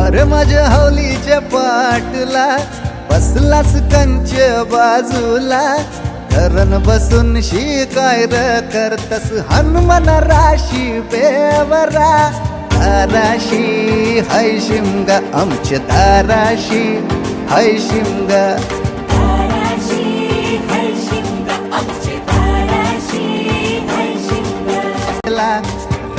अरे माझ्या हौलीच्या पाटला बसलास कंच बाजूला. धरण बसून शिकाय र करतस हनुमान राशी बेवरा. दाराशी हय शिमगा आमच्या दाराशी हय शिमगा.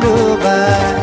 Goodbye.